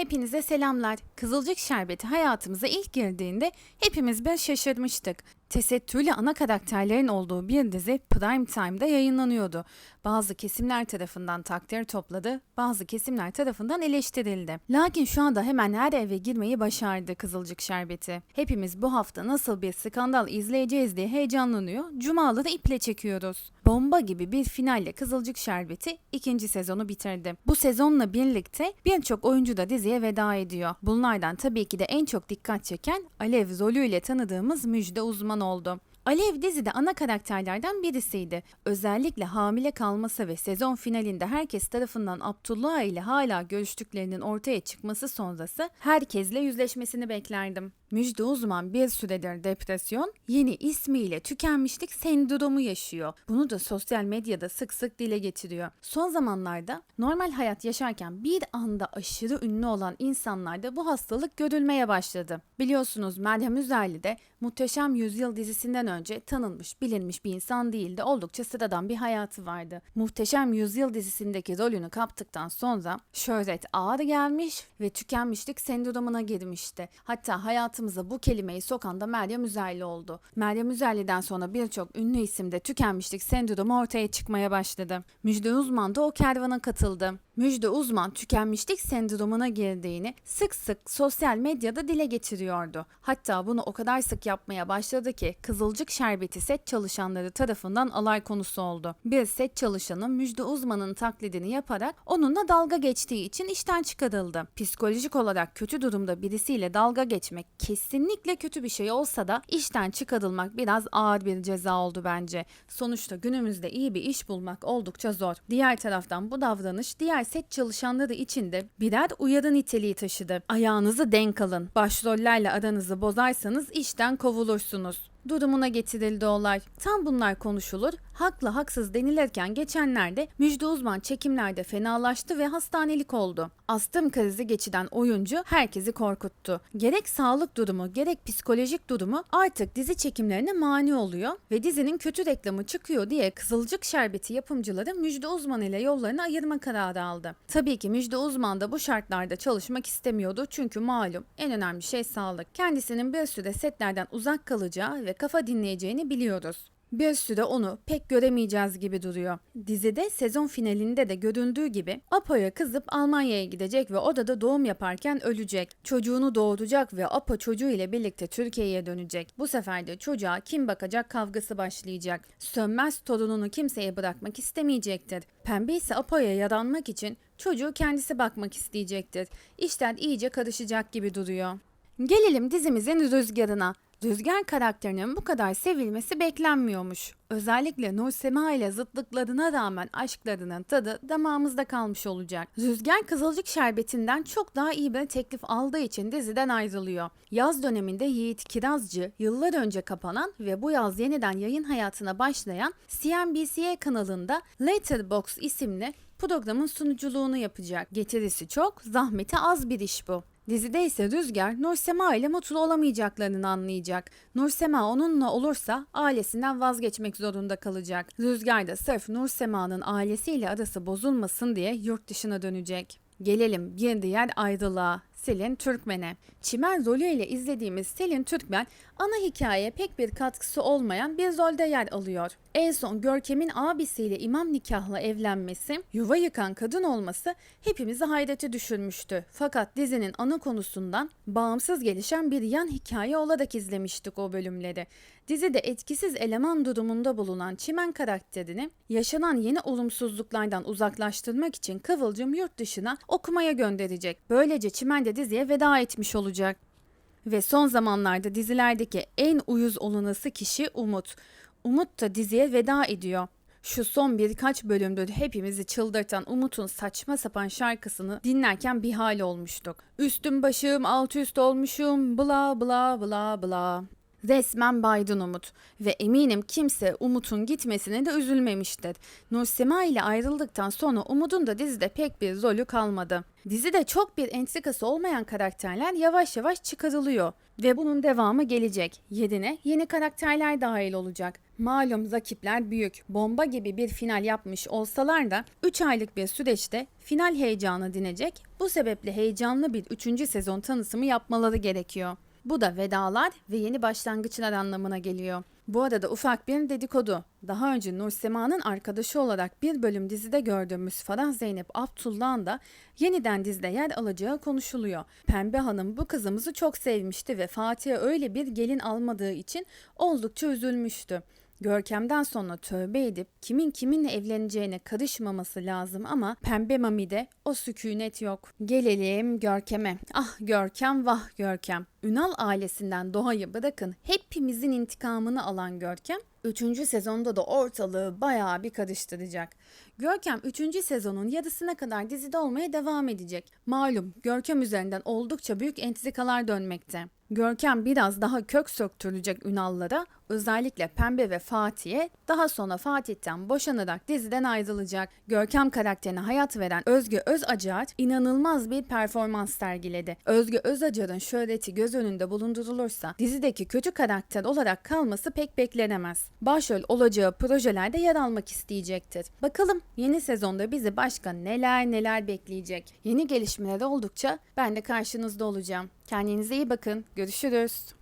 Hepinize selamlar. Kızılcık Şerbeti hayatımıza ilk girdiğinde hepimiz bir şaşırmıştık. Tesettürlü ana karakterlerin olduğu bir dizi prime time'da yayınlanıyordu. Bazı kesimler tarafından takdir topladı, bazı kesimler tarafından eleştirildi. Lakin şu anda hemen her eve girmeyi başardı Kızılcık Şerbeti. Hepimiz bu hafta nasıl bir skandal izleyeceğiz diye heyecanlanıyor, cumaları iple çekiyoruz. Bomba gibi bir finalle Kızılcık Şerbeti ikinci sezonu bitirdi. Bu sezonla birlikte birçok oyuncu da diziye veda ediyor. Bunlardan tabii ki de en çok dikkat çeken Alev rolüyle tanıdığımız Müjde Uzman oldu. Alev dizide ana karakterlerden birisiydi. Özellikle hamile kalması ve sezon finalinde herkes tarafından Abdullah ile hala görüştüklerinin ortaya çıkması sonrası herkesle yüzleşmesini beklerdim. Müjde Uzman bir süredir depresyon, yeni ismiyle tükenmişlik sendromu yaşıyor. Bunu da sosyal medyada sık sık dile getiriyor. Son zamanlarda normal hayat yaşarken bir anda aşırı ünlü olan insanlarda bu hastalık görülmeye başladı. Biliyorsunuz Meryem Üzerli de Muhteşem Yüzyıl dizisinden önce tanınmış, bilinmiş bir insan değildi. Oldukça sıradan bir hayatı vardı. Muhteşem Yüzyıl dizisindeki rolünü kaptıktan sonra şöhret ağır gelmiş ve tükenmişlik sendromuna girmişti. Hatta hayatımıza bu kelimeyi sokan da Meryem Üzerli oldu. Meryem Üzerli'den sonra birçok ünlü isimde tükenmişlik sendromu ortaya çıkmaya başladı. Müjde Uzman da o kervana katıldı. Müjde Uzman tükenmişlik sendromuna girdiğini sık sık sosyal medyada dile getiriyordu. Hatta bunu o kadar sık yapmaya başladı ki Kızılcık Şerbeti set çalışanları tarafından alay konusu oldu. Bir set çalışanı Müjde Uzman'ın taklidini yaparak onunla dalga geçtiği için işten çıkarıldı. Psikolojik olarak kötü durumda birisiyle dalga geçmek kesinlikle kötü bir şey olsa da işten çıkarılmak biraz ağır bir ceza oldu bence. Sonuçta günümüzde iyi bir iş bulmak oldukça zor. Diğer taraftan bu davranış diğer set çalışanları için de birer uyarı niteliği taşıdı. Ayağınızı denk alın. Başrollerle aranızı bozarsanız işten kovulursunuz durumuna getirildi olay. Tam bunlar konuşulur, haklı haksız denilirken geçenlerde Müjde Uzman çekimlerde fenalaştı ve hastanelik oldu. Astım krizi geçiden oyuncu herkesi korkuttu. Gerek sağlık durumu gerek psikolojik durumu artık dizi çekimlerine mani oluyor ve dizinin kötü reklamı çıkıyor diye Kızılcık Şerbeti yapımcıları Müjde Uzman ile yollarını ayırma kararı aldı. Tabii ki Müjde Uzman da bu şartlarda çalışmak istemiyordu çünkü malum en önemli şey sağlık. Kendisinin bir süre setlerden uzak kalacağı ve kafa dinleyeceğini biliyoruz. Bir süre onu pek göremeyeceğiz gibi duruyor. Dizide sezon finalinde de göründüğü gibi Apo'ya kızıp Almanya'ya gidecek ve odada doğum yaparken ölecek. Çocuğunu doğuracak ve Apo çocuğu ile birlikte Türkiye'ye dönecek. Bu sefer de çocuğa kim bakacak kavgası başlayacak. Sönmez torununu kimseye bırakmak istemeyecektir. Pembe ise Apo'ya yaranmak için çocuğu kendisi bakmak isteyecektir. İşler iyice karışacak gibi duruyor. Gelelim dizimizin rüzgarına. Rüzgar karakterinin bu kadar sevilmesi beklenmiyormuş. Özellikle Nur Sema ile zıtlıklarına rağmen aşklarının tadı damağımızda kalmış olacak. Rüzgar Kızılcık Şerbeti'nden çok daha iyi bir teklif aldığı için diziden ayrılıyor. Yaz döneminde Yiğit Kirazcı yıllar önce kapanan ve bu yaz yeniden yayın hayatına başlayan CNBC kanalında Letterbox isimli programın sunuculuğunu yapacak. Getirisi çok, zahmeti az bir iş bu. Dizide ise Rüzgar Nursema ile mutlu olamayacaklarını anlayacak. Nursema onunla olursa ailesinden vazgeçmek zorunda kalacak. Rüzgar da sırf Nursema'nın ailesiyle arası bozulmasın diye yurt dışına dönecek. Gelelim bir diğer ayrılığa. Selin Türkmen'e. Çimen rolüyle izlediğimiz Selin Türkmen ana hikayeye pek bir katkısı olmayan bir rolde yer alıyor. En son Görkem'in abisiyle imam nikahla evlenmesi, yuva yıkan kadın olması hepimizi hayrete düşürmüştü. Fakat dizinin ana konusundan bağımsız gelişen bir yan hikaye olarak izlemiştik o bölümleri. Dizide etkisiz eleman durumunda bulunan Çimen karakterini yaşanan yeni olumsuzluklardan uzaklaştırmak için Kıvılcım yurt dışına okumaya gönderecek. Böylece Çimen de diziye veda etmiş olacak. Ve son zamanlarda dizilerdeki en uyuz olunası kişi Umut. Umut da diziye veda ediyor. Şu son birkaç bölümdür hepimizi çıldırtan Umut'un saçma sapan şarkısını dinlerken bir hal olmuştuk. Üstüm başım alt üst olmuşum bla bla bla bla. Resmen baydın Umut ve eminim kimse Umut'un gitmesine de üzülmemiştir. Nursema ile ayrıldıktan sonra Umut'un da dizide pek bir rolü kalmadı. Dizide çok bir entrikası olmayan karakterler yavaş yavaş çıkarılıyor ve bunun devamı gelecek. Yerine yeni karakterler dahil olacak. Malum rakipler büyük. Bomba gibi bir final yapmış olsalar da 3 aylık bir süreçte final heyecanı dinecek. Bu sebeple heyecanlı bir 3. sezon tanıtımı yapmaları gerekiyor. Bu da vedalar ve yeni başlangıçlar anlamına geliyor. Bu arada ufak bir dedikodu. Daha önce Nur Sema'nın arkadaşı olarak bir bölüm dizide gördüğümüz Farah Zeynep Abdullah'ın da yeniden dizide yer alacağı konuşuluyor. Pembe Hanım bu kızımızı çok sevmişti ve Fatih'e öyle bir gelin almadığı için oldukça üzülmüştü. Görkem'den sonra tövbe edip kimin kiminle evleneceğine karışmaması lazım ama Pembe Mami'de o sükunet yok. Gelelim Görkem'e. Ah Görkem vah Görkem. Ünal ailesinden Doğa'yı bırakın hepimizin intikamını alan Görkem 3. sezonda da ortalığı bayağı bir karıştıracak. Görkem 3. sezonun yarısına kadar dizide olmaya devam edecek. Malum Görkem üzerinden oldukça büyük entrikalar dönmekte. Görkem biraz daha kök söktürecek Ünallara, özellikle Pembe ve Fatih'e, daha sonra Fatih'ten boşanarak diziden ayrılacak. Görkem karakterine hayat veren Özge Özacar inanılmaz bir performans sergiledi. Özge Özacar'ın şöhreti göz önünde bulundurulursa dizideki kötü karakter olarak kalması pek beklenemez. Başrol olacağı projelerde yer almak isteyecektir. Bakalım yeni sezonda bizi başka neler neler bekleyecek. Yeni gelişmeler oldukça ben de karşınızda olacağım. Kendinize iyi bakın. Görüşürüz.